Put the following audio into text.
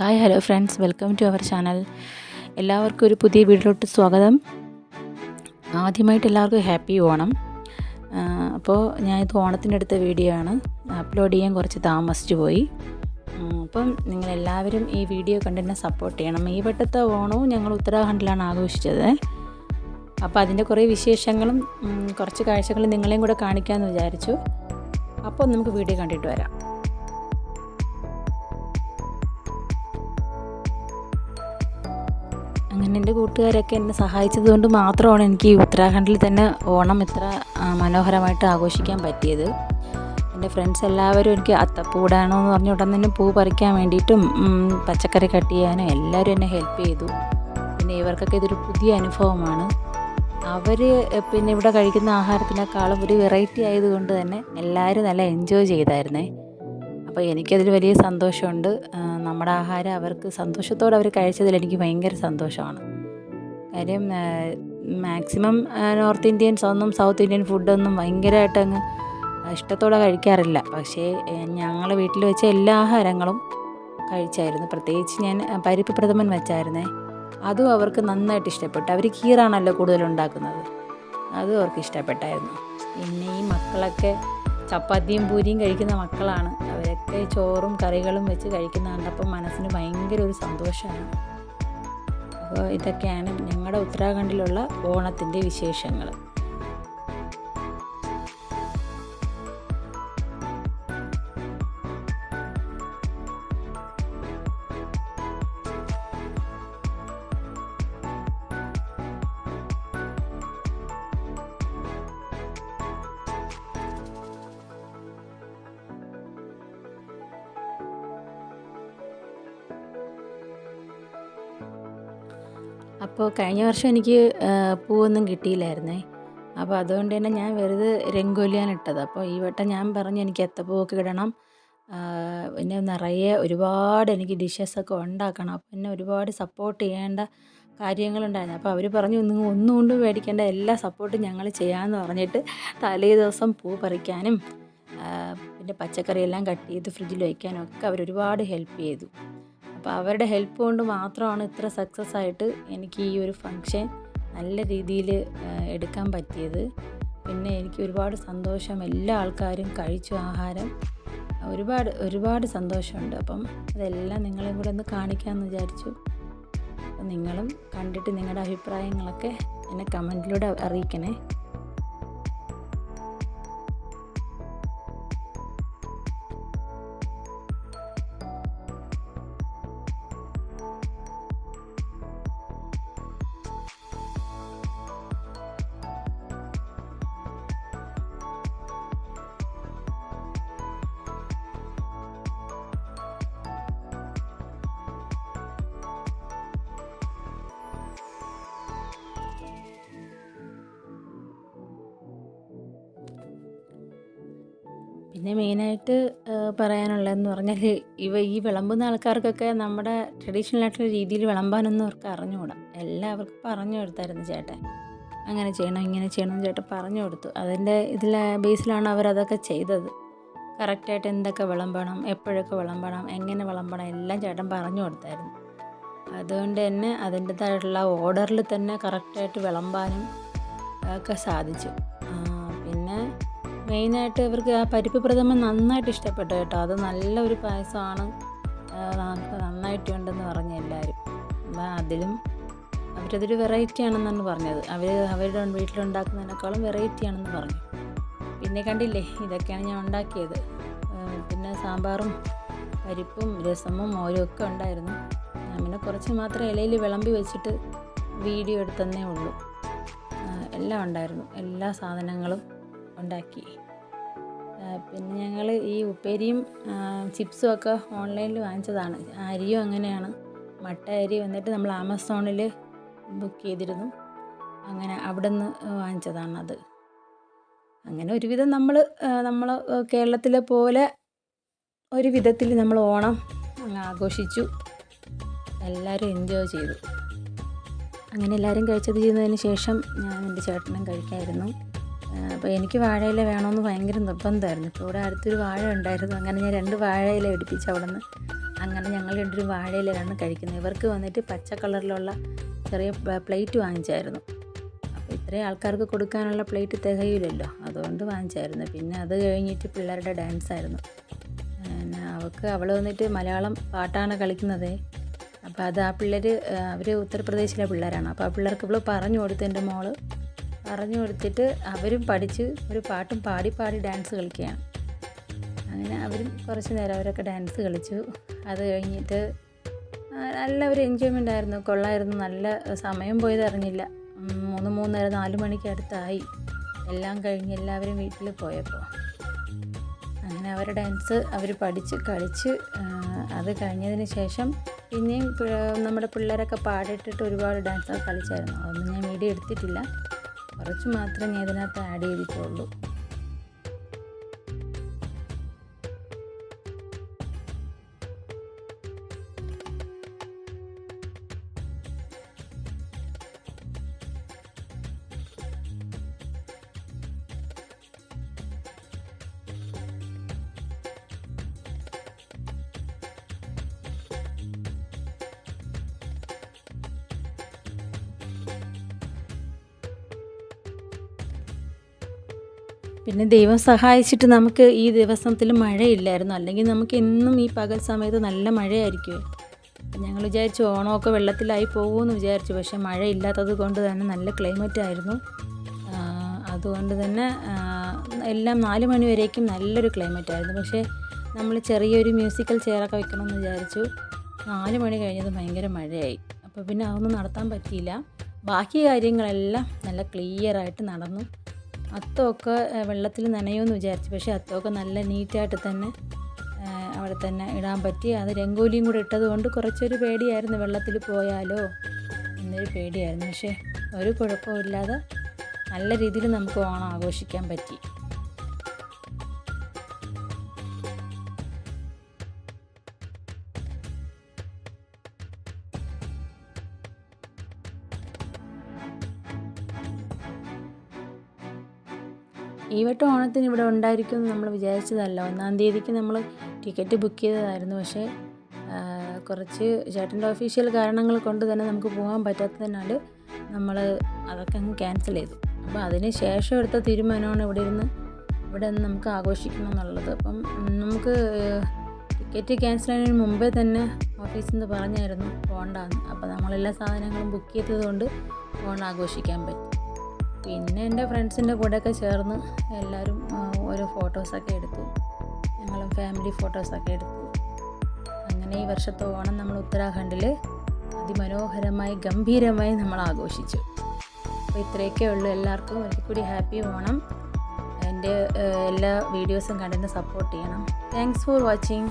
Hi hello friends welcome to our channel എല്ലാവർക്കും ഒരു പുതിയ വീഡിയോട്ട് സ്വാഗതം. ആദ്യമായിട്ട് എല്ലാവർക്കും ഹാപ്പി ഓണം. അപ്പോൾ ഞാൻ ഇത് ഓണത്തിന്റെ അടുത്ത വീഡിയോ ആണ്. അപ്ലോഡ് ചെയ്യാൻ കുറച്ച് താമസിച്ചു പോയി. അപ്പം നിങ്ങളെല്ലാവരും ഈ വീഡിയോ കണ്ട് എന്നെ സപ്പോർട്ട് ചെയ്യണം. ഈ വട്ടത്തെ ഓണവും ഞങ്ങൾ ഉത്തരാഖണ്ഡിലാണ് ആഘോഷിച്ചത്. അപ്പോൾ അതിന്റെ കുറേ വിശേഷങ്ങളും കുറച്ച് കാഴ്ചകളും നിങ്ങളെയും കൂടെ കാണിക്കാമെന്ന് വിചാരിച്ചു. അപ്പോൾ നമുക്ക് വീഡിയോ കണ്ടിട്ട് വരാം. അങ്ങനെ എന്റെ കൂട്ടുകാരൊക്കെ എന്നെ സഹായിച്ചത് കൊണ്ട് മാത്രമാണ് എനിക്ക് ഉത്തരാഖണ്ഡിൽ തന്നെ ഓണം ഇത്ര മനോഹരമായിട്ട് ആഘോഷിക്കാൻ പറ്റിയത്. എന്റെ ഫ്രണ്ട്സ് എല്ലാവരും എനിക്ക് അത്തപ്പൂടാണോ എന്ന് പറഞ്ഞ ഉടൻ തന്നെ പൂ പറിക്കാൻ വേണ്ടിയിട്ടും പച്ചക്കറി കട്ട് ചെയ്യാനും എല്ലാവരും എന്നെ ഹെൽപ്പ് ചെയ്തു. പിന്നെ ഇവർക്കൊക്കെ ഇതൊരു പുതിയ അനുഭവമാണ്. അവർ പിന്നെ ഇവിടെ കഴിക്കുന്ന ആഹാരത്തിനേക്കാളും ഒരു വെറൈറ്റി ആയതുകൊണ്ട് തന്നെ എല്ലാവരും നല്ല എൻജോയ് ചെയ്തായിരുന്നേ. അപ്പോൾ എനിക്കതിൽ വലിയ സന്തോഷമുണ്ട്. നമ്മുടെ ആഹാരം അവർക്ക് സന്തോഷത്തോടെ അവർ കഴിച്ചതിൽ എനിക്ക് ഭയങ്കര സന്തോഷമാണ്. കാര്യം മാക്സിമം നോർത്ത് ഇന്ത്യൻസ് ഒന്നും സൗത്ത് ഇന്ത്യൻ ഫുഡൊന്നും ഭയങ്കരമായിട്ട് അങ്ങ് ഇഷ്ടത്തോടെ കഴിക്കാറില്ല. പക്ഷേ ഞങ്ങൾ വീട്ടിൽ വെച്ച എല്ലാ ആഹാരങ്ങളും കഴിച്ചായിരുന്നു. പ്രത്യേകിച്ച് ഞാൻ പരിപ്പ് പ്രഥമൻ വെച്ചായിരുന്നേ. അതും അവർക്ക് നന്നായിട്ട് ഇഷ്ടപ്പെട്ടു. അവർ കീറാണല്ലോ കൂടുതൽ ഉണ്ടാക്കുന്നത്. അതും അവർക്ക് ഇഷ്ടപ്പെട്ടായിരുന്നു. പിന്നെ ഈ മക്കളൊക്കെ ചപ്പാത്തിയും പൂരിയും കഴിക്കുന്ന മക്കളാണ്. ചോറും കറികളും വെച്ച് കഴിക്കുന്ന കണ്ടപ്പോൾ മനസ്സിന് ഭയങ്കര ഒരു സന്തോഷമാണ്. അപ്പോൾ ഇതൊക്കെയാണ് ഞങ്ങളുടെ ഉത്തരാഖണ്ഡിലുള്ള ഓണത്തിന്റെ വിശേഷങ്ങൾ. അപ്പോൾ കഴിഞ്ഞ വർഷം എനിക്ക് പൂവൊന്നും കിട്ടിയില്ലായിരുന്നേ. അപ്പോൾ അതുകൊണ്ട് തന്നെ ഞാൻ വെറുതെ രംഗോലിയാണ് ഇട്ടത്. അപ്പോൾ ഈ വട്ടം ഞാൻ പറഞ്ഞു എനിക്ക് എത്തപ്പൂവൊക്കെ ഇടണം പിന്നെ നിറയെ ഒരുപാട് എനിക്ക് ഡിഷസൊക്കെ ഉണ്ടാക്കണം. അപ്പോൾ എന്നെ ഒരുപാട് സപ്പോർട്ട് ചെയ്യേണ്ട കാര്യങ്ങളുണ്ടായിരുന്നു. അപ്പോൾ അവർ പറഞ്ഞു നിങ്ങൾ ഒന്നും കൊണ്ടും മേടിക്കേണ്ട എല്ലാ സപ്പോർട്ടും ഞങ്ങൾ ചെയ്യാമെന്ന് പറഞ്ഞിട്ട് തലേ ദിവസം പൂ പറിക്കാനും പിന്നെ പച്ചക്കറിയെല്ലാം കട്ട് ചെയ്ത് ഫ്രിഡ്ജിൽ വയ്ക്കാനും ഒക്കെ അവർ ഒരുപാട് ഹെൽപ്പ് ചെയ്തു. അപ്പോൾ അവരുടെ ഹെൽപ്പ് കൊണ്ട് മാത്രമാണ് ഇത്ര സക്സസ് ആയിട്ട് എനിക്ക് ഈ ഒരു ഫങ്ഷൻ നല്ല രീതിയിൽ എടുക്കാൻ പറ്റിയത്. പിന്നെ എനിക്ക് ഒരുപാട് സന്തോഷം. എല്ലാ ആൾക്കാരും കഴിച്ചു ആഹാരം. ഒരുപാട് ഒരുപാട് സന്തോഷമുണ്ട്. അപ്പം അതെല്ലാം നിങ്ങളെയും കൂടെ ഒന്ന് കാണിക്കാമെന്ന് വിചാരിച്ചു. അപ്പം നിങ്ങളും കണ്ടിട്ട് നിങ്ങളുടെ അഭിപ്രായങ്ങളൊക്കെ എന്നെ കമന്റിലൂടെ അറിയിക്കണേ. പിന്നെ മെയിനായിട്ട് പറയാനുള്ളതെന്ന് പറഞ്ഞാൽ ഇവ ഈ വിളമ്പുന്ന ആൾക്കാർക്കൊക്കെ നമ്മുടെ ട്രഡീഷണൽ ആയിട്ടുള്ള രീതിയിൽ വിളമ്പാനൊന്നും അവർക്ക് അറിഞ്ഞുകൂടാ. എല്ലാവർക്കും പറഞ്ഞു കൊടുത്തായിരുന്നു ചേട്ടൻ. അങ്ങനെ ചെയ്യണം ഇങ്ങനെ ചെയ്യണം ചേട്ടൻ പറഞ്ഞു കൊടുത്തു. അതിന്റെ ഇതിൽ ബേസിലാണ് അവരതൊക്കെ ചെയ്തത്. കറക്റ്റായിട്ട് എന്തൊക്കെ വിളമ്പണം എപ്പോഴൊക്കെ വിളമ്പണം എങ്ങനെ വിളമ്പണം എല്ലാം ചേട്ടൻ പറഞ്ഞു കൊടുത്തായിരുന്നു. അതുകൊണ്ട് തന്നെ അതിന്റെതായിട്ടുള്ള ഓർഡറിൽ തന്നെ കറക്റ്റായിട്ട് വിളമ്പാനും ഒക്കെ സാധിച്ചു. മെയിനായിട്ട് ഇവർക്ക് ആ പരിപ്പ് പ്രഥമൻ നന്നായിട്ട് ഇഷ്ടപ്പെട്ടു കേട്ടോ. അത് നല്ലൊരു പായസമാണ്. നന്നായിട്ടുണ്ടെന്ന് പറഞ്ഞു എല്ലാവരും അതിലും അവരതൊരു വെറൈറ്റി ആണെന്നാണ് പറഞ്ഞത്. അവർ അവരുടെ വീട്ടിലുണ്ടാക്കുന്നതിനേക്കാളും വെറൈറ്റി ആണെന്ന് പറഞ്ഞു. പിന്നെ കണ്ടില്ലേ ഇതൊക്കെയാണ് ഞാൻ ഉണ്ടാക്കിയത്. പിന്നെ സാമ്പാറും പരിപ്പും രസമും മോരും ഒക്കെ ഉണ്ടായിരുന്നു. പിന്നെ കുറച്ച് മാത്രം ഇലയിൽ വിളമ്പി വെച്ചിട്ട് വീഡിയോ എടുത്തന്നേ ഉള്ളൂ. എല്ലാം ഉണ്ടായിരുന്നു. എല്ലാ സാധനങ്ങളും ഉണ്ടാക്കി. പിന്നെ ഞങ്ങൾ ഈ ഉപ്പേരിയും ചിപ്സും ഒക്കെ ഓൺലൈനിൽ വാങ്ങിച്ചതാണ്. അരിയും അങ്ങനെയാണ്. മട്ട അരി വന്നിട്ട് നമ്മൾ ആമസോണിൽ ബുക്ക് ചെയ്തിരുന്നു. അങ്ങനെ അവിടെ നിന്ന് അത് അങ്ങനെ ഒരുവിധം നമ്മൾ നമ്മൾ കേരളത്തിലെ പോലെ ഒരു വിധത്തിൽ നമ്മൾ ഓണം അങ്ങ് ആഘോഷിച്ചു. എല്ലാവരും എൻജോയ് ചെയ്തു. അങ്ങനെ എല്ലാവരും കഴിച്ചത് ചെയ്യുന്നതിന് ശേഷം ഞാൻ എന്റെ ചേട്ടനും കഴിക്കായിരുന്നു. അപ്പോൾ എനിക്ക് വാഴയില വേണമെന്ന് ഭയങ്കര നിർബന്ധമായിരുന്നു. ഇപ്പോൾ ഇവിടെ അടുത്തൊരു വാഴ ഉണ്ടായിരുന്നു. അങ്ങനെ ഞാൻ രണ്ട് വാഴയില പിടിപ്പിച്ച് അവിടെ നിന്ന് അങ്ങനെ ഞങ്ങൾ രണ്ടുപേരും വാഴയിലാണ് കഴിക്കുന്നത്. ഇവർക്ക് വന്നിട്ട് പച്ച കളറിലുള്ള ചെറിയ പ്ലേറ്റ് വാങ്ങിച്ചായിരുന്നു. അപ്പോൾ ഇത്രയും ആൾക്കാർക്ക് കൊടുക്കാനുള്ള പ്ലേറ്റ് തികയില്ലല്ലോ അതുകൊണ്ട് വാങ്ങിച്ചായിരുന്നു. പിന്നെ അത് കഴിഞ്ഞിട്ട് പിള്ളേരുടെ ഡാൻസ് ആയിരുന്നു. പിന്നെ അവൾക്ക് അവൾ വന്നിട്ട് മലയാളം പാട്ടാണ് കളിക്കുന്നത്. അപ്പോൾ അത് ആ പിള്ളേർ അവർ ഉത്തർപ്രദേശിലെ പിള്ളേരാണ്. അപ്പോൾ ആ പിള്ളേർക്ക് ഇവൾ പറഞ്ഞു കൊടുത്തു എന്റെ മോൾ പറഞ്ഞു കൊടുത്തിട്ട് അവരും പഠിച്ച് ഒരു പാട്ടും പാടി പാടി ഡാൻസ് കളിക്കുകയാണ്. അങ്ങനെ അവരും കുറച്ച് നേരം അവരൊക്കെ ഡാൻസ് കളിച്ചു. അത് കഴിഞ്ഞിട്ട് നല്ല ഒരു എൻജോയ്മെന്റ് ആയിരുന്നു. കൊള്ളായിരുന്നു. നല്ല സമയം പോയത് അറിഞ്ഞില്ല. മൂന്ന് മൂന്നര നാല് മണിക്ക് അടുത്തായി. എല്ലാം കഴിഞ്ഞ് എല്ലാവരും വീട്ടിൽ പോയപ്പോൾ അങ്ങനെ അവരുടെ ഡാൻസ് അവർ പഠിച്ച് കളിച്ച് അത് കഴിഞ്ഞതിന് ശേഷം പിന്നെയും നമ്മുടെ പിള്ളേരൊക്കെ പാടിയിട്ടിട്ട് ഒരുപാട് ഡാൻസൊക്കെ കളിച്ചായിരുന്നു. അതൊന്നും ഞാൻ വീഡിയോ എടുത്തിട്ടില്ല. കുറച്ച് മാത്രമേ ഇതിനകത്ത് ആഡ് ചെയ്തിട്ടുള്ളൂ. പിന്നെ ദൈവം സഹായിച്ചിട്ട് നമുക്ക് ഈ ദിവസത്തിൽ മഴയില്ലായിരുന്നു. അല്ലെങ്കിൽ നമുക്ക് എന്നും ഈ പകൽ സമയത്ത് നല്ല മഴയായിരിക്കും ഞങ്ങൾ വിചാരിച്ചു ഓണമൊക്കെ വെള്ളത്തിലായി പോകുമെന്ന് വിചാരിച്ചു. പക്ഷേ മഴ ഇല്ലാത്തത് കൊണ്ട് തന്നെ നല്ല ക്ലൈമറ്റ് ആയിരുന്നു. അതുകൊണ്ട് തന്നെ എല്ലാം നാല് മണി വരേക്കും നല്ലൊരു ക്ലൈമറ്റ് ആയിരുന്നു. പക്ഷേ നമ്മൾ ചെറിയൊരു മ്യൂസിക്കൽ ചെയറൊക്കെ വെക്കണമെന്ന് വിചാരിച്ചു. നാല് മണി കഴിഞ്ഞത് ഭയങ്കര മഴയായി. അപ്പോൾ പിന്നെ അതൊന്നും നടത്താൻ പറ്റിയില്ല. ബാക്കി കാര്യങ്ങളെല്ലാം നല്ല ക്ലിയറായിട്ട് നടന്നു. അത്തമൊക്കെ വെള്ളത്തിൽ നനയുമെന്ന് വിചാരിച്ചു. പക്ഷേ അത്തമൊക്കെ നല്ല നീറ്റായിട്ട് തന്നെ അവിടെ തന്നെ ഇടാൻ പറ്റി. അത് രംഗോലിയും കൂടെ ഇട്ടത് കൊണ്ട് കുറച്ചൊരു പേടിയായിരുന്നു വെള്ളത്തിൽ പോയാലോ എന്നൊരു പേടിയായിരുന്നു. പക്ഷേ ഒരു കുഴപ്പമില്ലാതെ നല്ല രീതിയിൽ നമുക്ക് ഓണം ആഘോഷിക്കാൻ പറ്റി. ഈ വട്ടം ഓണത്തിന് ഇവിടെ ഉണ്ടായിരിക്കും നമ്മൾ വിചാരിച്ചതല്ല. ഒന്നാം തീയതിക്ക് നമ്മൾ ടിക്കറ്റ് ബുക്ക് ചെയ്തതായിരുന്നു. പക്ഷേ കുറച്ച് ചേട്ടന്റെ ഒഫീഷ്യൽ കാരണങ്ങൾ കൊണ്ട് തന്നെ നമുക്ക് പോകാൻ പറ്റാത്തതിനാൽ നമ്മൾ അതൊക്കെ അങ്ങ് ക്യാൻസൽ ചെയ്തു. അപ്പോൾ അതിന് ശേഷം എടുത്ത തീരുമാനമാണ് ഇവിടെ ഇരുന്ന് ഇവിടെ നിന്ന് നമുക്ക് ആഘോഷിക്കണം എന്നുള്ളത്. അപ്പം നമുക്ക് ടിക്കറ്റ് ക്യാൻസൽ ചെയ്യുന്നതിന് മുമ്പേ തന്നെ ഓഫീസിൽ നിന്ന് പറഞ്ഞായിരുന്നു പോകണ്ടെന്ന് അപ്പോൾ നമ്മളെല്ലാ സാധനങ്ങളും ബുക്ക് ചെയ്തതുകൊണ്ട് ഓണം ആഘോഷിക്കാൻ പറ്റി. പിന്നെ എന്റെ ഫ്രണ്ട്സിന്റെ കൂടെയൊക്കെ ചേർന്ന് എല്ലാവരും ഓരോ ഫോട്ടോസൊക്കെ എടുത്തു. ഞങ്ങളും ഫാമിലി ഫോട്ടോസൊക്കെ എടുത്തു. അങ്ങനെ ഈ വർഷത്തെ ഓണം നമ്മൾ ഉത്തരാഖണ്ഡിൽ അതിമനോഹരമായി ഗംഭീരമായി നമ്മൾ ആഘോഷിച്ചു. അപ്പോൾ ഇത്രയൊക്കെ ഉള്ളൂ. എല്ലാവർക്കും ഒരിക്കൽ കൂടി ഹാപ്പി ഓണം. എന്റെ എല്ലാ വീഡിയോസും കണ്ടിട്ട് സപ്പോർട്ട് ചെയ്യണം. Thanks for watching